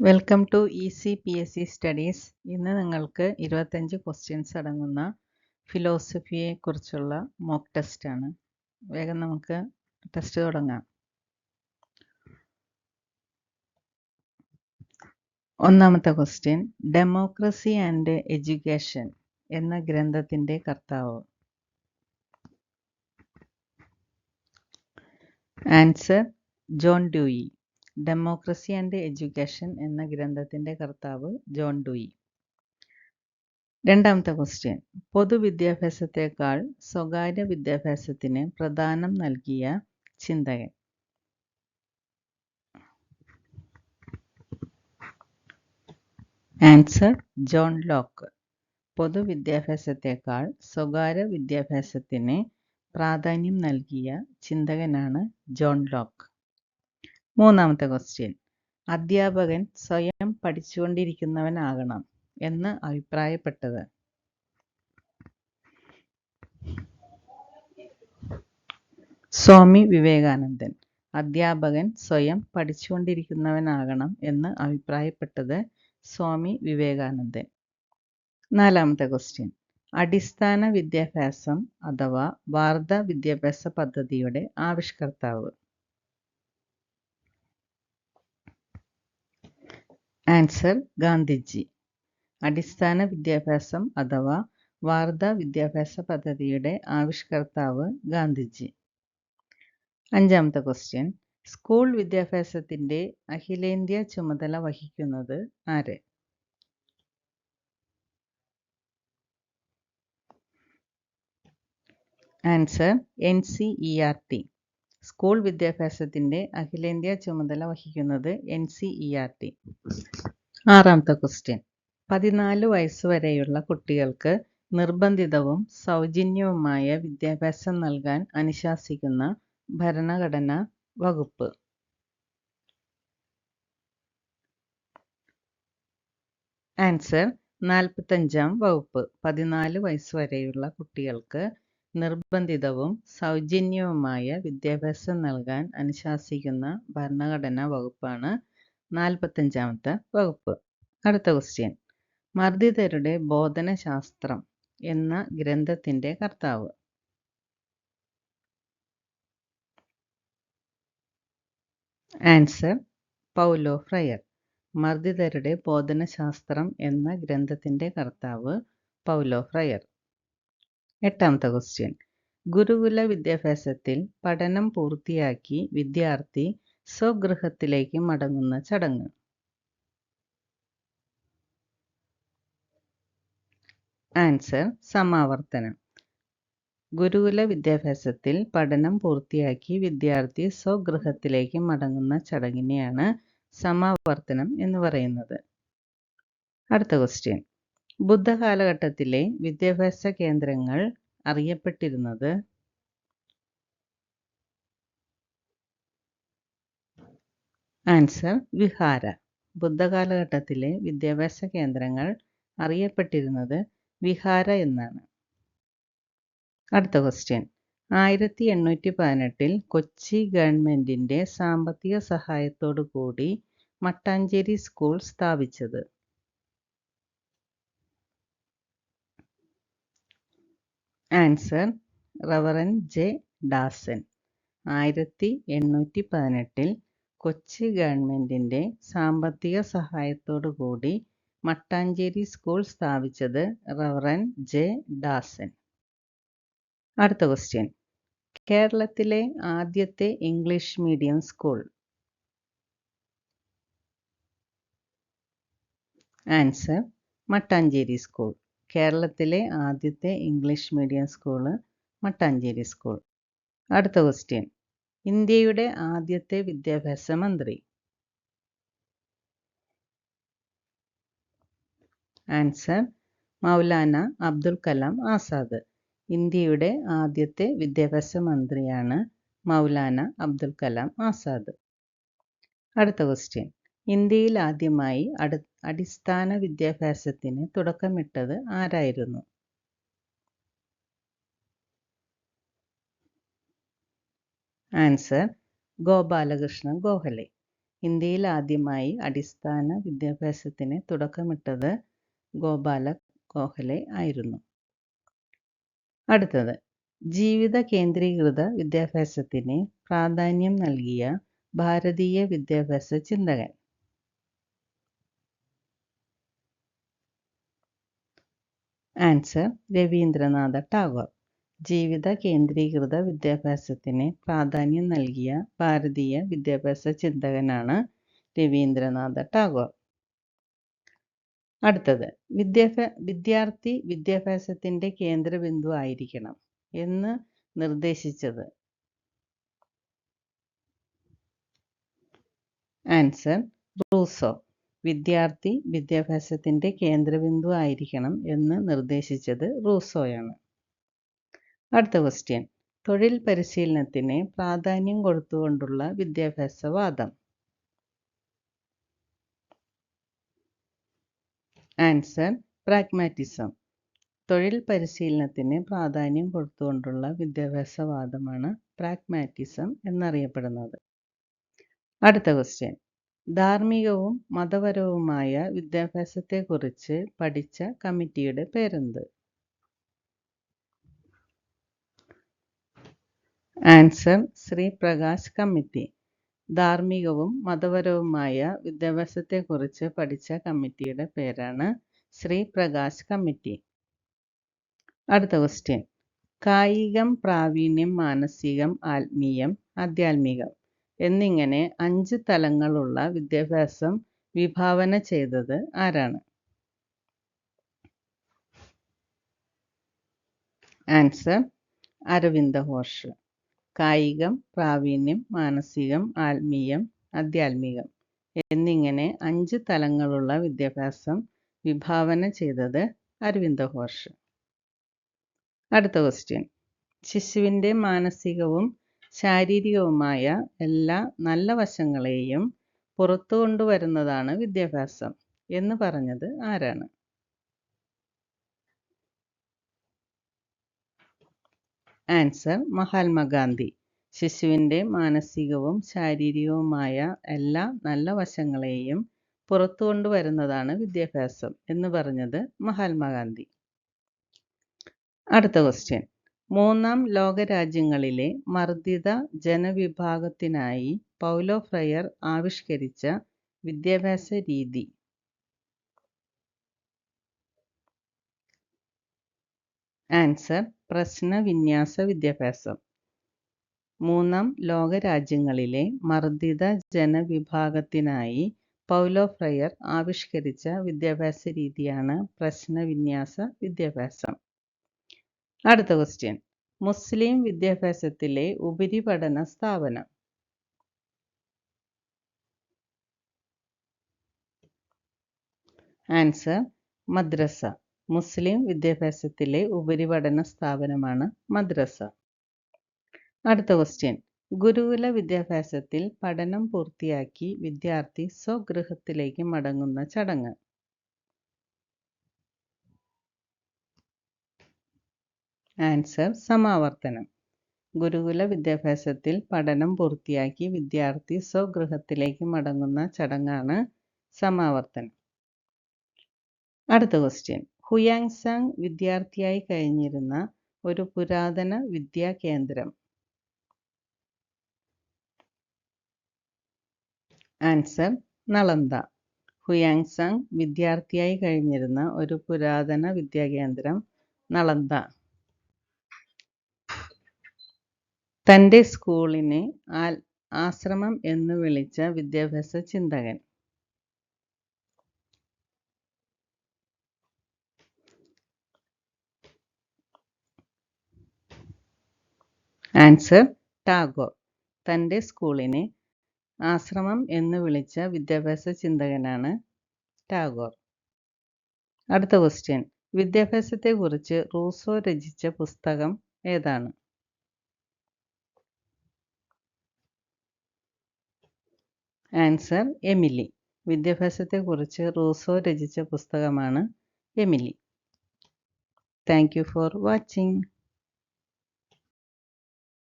Welcome to E C P S C studies ഇന്ന് നിങ്ങൾക്ക് ഇരുപത്തഞ്ച് ക്വസ്റ്റ്യൻസ് അടങ്ങുന്ന ഫിലോസഫിയെ കുറിച്ചുള്ള മോക്ക് ടെസ്റ്റാണ് വേഗം നമുക്ക് ടെസ്റ്റ് തുടങ്ങാം. ഒന്നാമത്തെ ക്വസ്റ്റ്യൻ ഡെമോക്രസി ആൻഡ് എഡ്യൂക്കേഷൻ എന്ന ഗ്രന്ഥത്തിന്റെ കർത്താവ്. Answer John Dewey Democracy and Education എന്ന ഗ്രന്ഥത്തിന്റെ കർത്താവ് ജോൺ ഡൂയി. രണ്ടാമത്തെ ക്വസ്റ്റ്യൻ പൊതുവിദ്യാഭ്യാസത്തെക്കാൾ സ്വകാര്യ വിദ്യാഭ്യാസത്തിന് പ്രധാനം നൽകിയ ചിന്തകൻ. ആൻസർ ജോൺ ലോക്ക് പൊതുവിദ്യാഭ്യാസത്തെക്കാൾ സ്വകാര്യ വിദ്യാഭ്യാസത്തിന് പ്രാധാന്യം നൽകിയ ചിന്തകനാണ് ജോൺ ലോക്ക്. മൂന്നാമത്തെ ക്വസ്റ്റ്യൻ അധ്യാപകൻ സ്വയം പഠിച്ചുകൊണ്ടിരിക്കുന്നവനാകണം എന്ന് അഭിപ്രായപ്പെട്ടത്. സ്വാമി വിവേകാനന്ദൻ അധ്യാപകൻ സ്വയം പഠിച്ചുകൊണ്ടിരിക്കുന്നവനാകണം എന്ന് അഭിപ്രായപ്പെട്ടത് സ്വാമി വിവേകാനന്ദൻ. നാലാമത്തെ ക്വസ്റ്റ്യൻ അടിസ്ഥാന വിദ്യാഭ്യാസം അഥവാ വാർദ്ധ വിദ്യാഭ്യാസ പദ്ധതിയുടെ ആവിഷ്കർത്താവ്. ആൻസർ ഗാന്ധിജി. അടിസ്ഥാന വിദ്യാഭ്യാസം അഥവാ വാർദ്ധ വിദ്യാഭ്യാസ പദ്ധതിയുടെ ആവിഷ്കർത്താവ് ഗാന്ധിജി. അഞ്ചാമത്തെ ക്വസ്റ്റ്യൻ സ്കൂൾ വിദ്യാഭ്യാസത്തിന്റെ അഖിലേന്ത്യാ ചുമതല വഹിക്കുന്നത് ആര്? Answer N C E R T. School വിദ്യാഭ്യാസത്തിന്റെ അഖിലേന്ത്യാ ചുമതല വഹിക്കുന്നത് N C E R T ആറാമത്തെ ക്വസ്റ്റ്യൻ പതിനാല് വയസ്സുവരെയുള്ള കുട്ടികൾക്ക് നിർബന്ധിതവും സൗജന്യവുമായ വിദ്യാഭ്യാസം നൽകാൻ അനുശാസിക്കുന്ന ഭരണഘടനാ വകുപ്പ്. ആൻസർ നാൽപ്പത്തഞ്ചാം വകുപ്പ്. പതിനാല് വയസ്സുവരെയുള്ള കുട്ടികൾക്ക് നിർബന്ധിതവും സൗജന്യവുമായ വിദ്യാഭ്യാസം നൽകാൻ അനുശാസിക്കുന്ന ഭരണഘടനാ വകുപ്പാണ് നാൽപ്പത്തഞ്ചാമത്തെ വകുപ്പ്. അടുത്ത ക്വസ്റ്റ്യൻ മർദ്ദിതരുടെ ബോധനശാസ്ത്രം എന്ന ഗ്രന്ഥത്തിന്റെ കർത്താവ്. Answer Paulo Freire. മർദ്ദിതരുടെ ബോധനശാസ്ത്രം എന്ന ഗ്രന്ഥത്തിന്റെ കർത്താവ് പൗലോ ഫ്രയർ. എട്ടാമത്തെ ക്വസ്റ്റ്യൻ ഗുരുകുല വിദ്യാഭ്യാസത്തിൽ പഠനം പൂർത്തിയാക്കി വിദ്യാർത്ഥി സ്വഗൃഹത്തിലേക്ക് മടങ്ങുന്ന ചടങ്ങ്. ആൻസർ സമാവർത്തനം. ഗുരുകുല വിദ്യാഭ്യാസത്തിൽ പഠനം പൂർത്തിയാക്കി വിദ്യാർത്ഥി സ്വഗൃഹത്തിലേക്ക് മടങ്ങുന്ന ചടങ്ങിനെയാണ് സമാവർത്തനം എന്ന് പറയുന്നത്. അടുത്ത ക്വസ്റ്റ്യൻ ബുദ്ധ കാലഘട്ടത്തിലെ വിദ്യാഭ്യാസ കേന്ദ്രങ്ങൾ അറിയപ്പെട്ടിരുന്നത്? ആൻസർ വിഹാര. ബുദ്ധകാലഘട്ടത്തിലെ വിദ്യാഭ്യാസ കേന്ദ്രങ്ങൾ അറിയപ്പെട്ടിരുന്നത് വിഹാര എന്നാണ്. അടുത്ത ക്വസ്റ്റ്യൻ ആയിരത്തി എണ്ണൂറ്റി പതിനെട്ടിൽ കൊച്ചി ഗവൺമെന്റിന്റെ സാമ്പത്തിക സഹായത്തോടു കൂടി മട്ടാഞ്ചേരി സ്കൂൾ സ്ഥാപിച്ചത്. ആൻസർ റവറൻ ജെ ഡാസൻ ആയിരത്തി എണ്ണൂറ്റി പതിനെട്ടിൽ കൊച്ചി ഗവൺമെന്റിന്റെ സാമ്പത്തിക സഹായത്തോടു കൂടി മട്ടാഞ്ചേരി സ്കൂൾ സ്ഥാപിച്ചത് റവറൻ ജെ ഡാസൻ അടുത്ത ക്വസ്റ്റ്യൻ കേരളത്തിലെ ആദ്യത്തെ English medium school. Answer Mattancherry school. കേരളത്തിലെ ആദ്യത്തെ English medium school Mattancherry school. അടുത്ത ക്വസ്റ്റ്യൻ ഇന്ത്യയുടെ ആദ്യത്തെ വിദ്യാഭ്യാസ മന്ത്രി. ആൻസർ മൗലാന അബ്ദുൽ കലാം ആസാദ്. ഇന്ത്യയുടെ ആദ്യത്തെ വിദ്യാഭ്യാസ മന്ത്രിയാണ് മൗലാന അബ്ദുൽ കലാം ആസാദ്. അടുത്ത ക്വസ്റ്റ്യൻ ഇന്ത്യയിൽ ആദ്യമായി അടി അടിസ്ഥാന വിദ്യാഭ്യാസത്തിന് തുടക്കമിട്ടത് ആരായിരുന്നു? ആൻസർ ഗോപാലകൃഷ്ണ ഗോഖലെ. ഇന്ത്യയിൽ ആദ്യമായി അടിസ്ഥാന വിദ്യാഭ്യാസത്തിന് തുടക്കമിട്ടത് ഗോപാല ഗോഖലെ ആയിരുന്നു. അടുത്തത് ജീവിത കേന്ദ്രീകൃത വിദ്യാഭ്യാസത്തിന് പ്രാധാന്യം നൽകിയ ഭാരതീയ വിദ്യാഭ്യാസ ചിന്തകൻ. ആൻസർ രവീന്ദ്രനാഥ ടാഗോർ ജീവിത കേന്ദ്രീകൃത വിദ്യാഭ്യാസത്തിന് പ്രാധാന്യം നൽകിയ ഭാരതീയ വിദ്യാഭ്യാസ ചിന്തകനാണ് രവീന്ദ്രനാഥ ടാഗോർ അടുത്തത് വിദ്യാഭ്യാ വിദ്യാർത്ഥി വിദ്യാഭ്യാസത്തിന്റെ കേന്ദ്രബിന്ദു ആയിരിക്കണം എന്ന് നിർദ്ദേശിച്ചത്. ആൻസർ റൂസോ വിദ്യാർത്ഥി വിദ്യാഭ്യാസത്തിന്റെ കേന്ദ്രബിന്ദു ആയിരിക്കണം എന്ന് നിർദ്ദേശിച്ചത് റൂസോയാണ്. അടുത്ത ക്വസ്റ്റ്യൻ തൊഴിൽ പരിശീലനത്തിന് പ്രാധാന്യം കൊടുത്തുകൊണ്ടുള്ള വിദ്യാഭ്യാസവാദം. ആൻസർ പ്രാഗ്മാറ്റിസം തൊഴിൽ പരിശീലനത്തിന് പ്രാധാന്യം കൊടുത്തുകൊണ്ടുള്ള വിദ്യാഭ്യാസവാദമാണ് പ്രാഗ്മാറ്റിസം എന്നറിയപ്പെടുന്നത്. അടുത്ത ക്വസ്റ്റ്യൻ ധാർമ്മികവും മതപരവുമായ വിദ്യാഭ്യാസത്തെക്കുറിച്ച് പഠിച്ച കമ്മിറ്റിയുടെ പേരെന്ത്? Answer Sri Prakash committee. ധാർമ്മികവും മതപരവുമായ വിദ്യാഭ്യാസത്തെക്കുറിച്ച് പഠിച്ച കമ്മിറ്റിയുടെ പേരാണ് ശ്രീ പ്രകാശ് കമ്മിറ്റി. അടുത്ത ക്വസ്റ്റ്യൻ കായികം പ്രാവീണ്യം മാനസികം ആത്മീയം ആധ്യാത്മികം. എന്നിങ്ങനെ അഞ്ച് തലങ്ങളുള്ള വിദ്യാഭ്യാസം വിഭാവന ചെയ്തത് ആരാണ്? ആൻസർ അരവിന്ദ ഘോഷ് കായികം പ്രാവീണ്യം മാനസികം ആത്മീയം അധ്യാത്മികം എന്നിങ്ങനെ അഞ്ച് തലങ്ങളുള്ള വിദ്യാഭ്യാസം വിഭാവന ചെയ്തത് അരവിന്ദ ഘോഷ് അടുത്ത ക്വസ്റ്റ്യൻ ശിശുവിന്റെ മാനസികവും ശാരീരികവുമായ എല്ലാ നല്ല വശങ്ങളെയും പുറത്തു കൊണ്ടുവരുന്നതാണ് വിദ്യാഭ്യാസം. എന്ന് പറഞ്ഞത് ആരാണ്? ആൻസർ മഹാത്മാഗാന്ധി ശിശുവിന്റെ മാനസികവും ശാരീരികവുമായ എല്ലാ നല്ല വശങ്ങളെയും പുറത്തു കൊണ്ടുവരുന്നതാണ് വിദ്യാഭ്യാസം എന്ന് പറഞ്ഞത് മഹാത്മാഗാന്ധി അടുത്ത ക്വസ്റ്റ്യൻ മൂന്നാം ലോകരാജ്യങ്ങളിലെ മർദ്ദിത ജനവിഭാഗത്തിനായി പൗലോ ഫ്രയർ ആവിഷ്കരിച്ച വിദ്യാഭ്യാസ രീതി. ആൻസർ പ്രശ്നവിന്യാസ വിദ്യാഭ്യാസം. മൂന്നാം ലോകരാജ്യങ്ങളിലെ മർദ്ദിത ജനവിഭാഗത്തിനായി പൗലോ ഫ്രയർ ആവിഷ്കരിച്ച വിദ്യാഭ്യാസ രീതിയാണ് പ്രശ്ന വിന്യാസ വിദ്യാഭ്യാസം. അടുത്ത ക്വസ്റ്റ്യൻ മുസ്ലിം വിദ്യാഭ്യാസത്തിലെ ഉപരിപഠന സ്ഥാപനം. ആൻസർ മദ്രസ. മുസ്ലിം വിദ്യാഭ്യാസത്തിലെ ഉപരിപഠന സ്ഥാപനമാണ് മദ്രസ. അടുത്ത ക്വസ്റ്റ്യൻ ഗുരുകുല വിദ്യാഭ്യാസത്തിൽ പഠനം പൂർത്തിയാക്കി വിദ്യാർത്ഥി സ്വഗൃഹത്തിലേക്ക് മടങ്ങുന്ന ചടങ്ങ്. ആൻസർ സമാവർത്തനം. ഗുരുകുല വിദ്യാഭ്യാസത്തിൽ പഠനം പൂർത്തിയാക്കി വിദ്യാർത്ഥി സ്വഗൃഹത്തിലേക്ക് മടങ്ങുന്ന ചടങ്ങാണ് സമാവർത്തനം. അടുത്ത ക്വസ്റ്റ്യൻ ഹുയാങ്സാങ് വിദ്യാർത്ഥിയായി കഴിഞ്ഞിരുന്ന ഒരു പുരാതന വിദ്യാ കേന്ദ്രം. ആൻസർ നളന്ദ. ഹുയാങ്സാങ് വിദ്യാർത്ഥിയായി കഴിഞ്ഞിരുന്ന ഒരു പുരാതന വിദ്യാകേന്ദ്രം നളന്ദ. തന്റെ സ്കൂളിനെ ആൽ ആശ്രമം എന്ന് വിളിച്ച വിദ്യാഭ്യാസ ചിന്തകൻ. ആൻസർ ടാഗോർ. തന്റെ സ്കൂളിനെ ആശ്രമം എന്ന് വിളിച്ച വിദ്യാഭ്യാസ ചിന്തകനാണ് ടാഗോർ. അടുത്ത ക്വസ്റ്റ്യൻ വിദ്യാഭ്യാസത്തെക്കുറിച്ച് റൂസോ രചിച്ച പുസ്തകം ഏതാണ്? Answer Emily. വിദ്യാഭ്യാസത്തെക്കുറിച്ച് റൂസോ രചിച്ച പുസ്തകമാണ് Emile. Thank you for watching.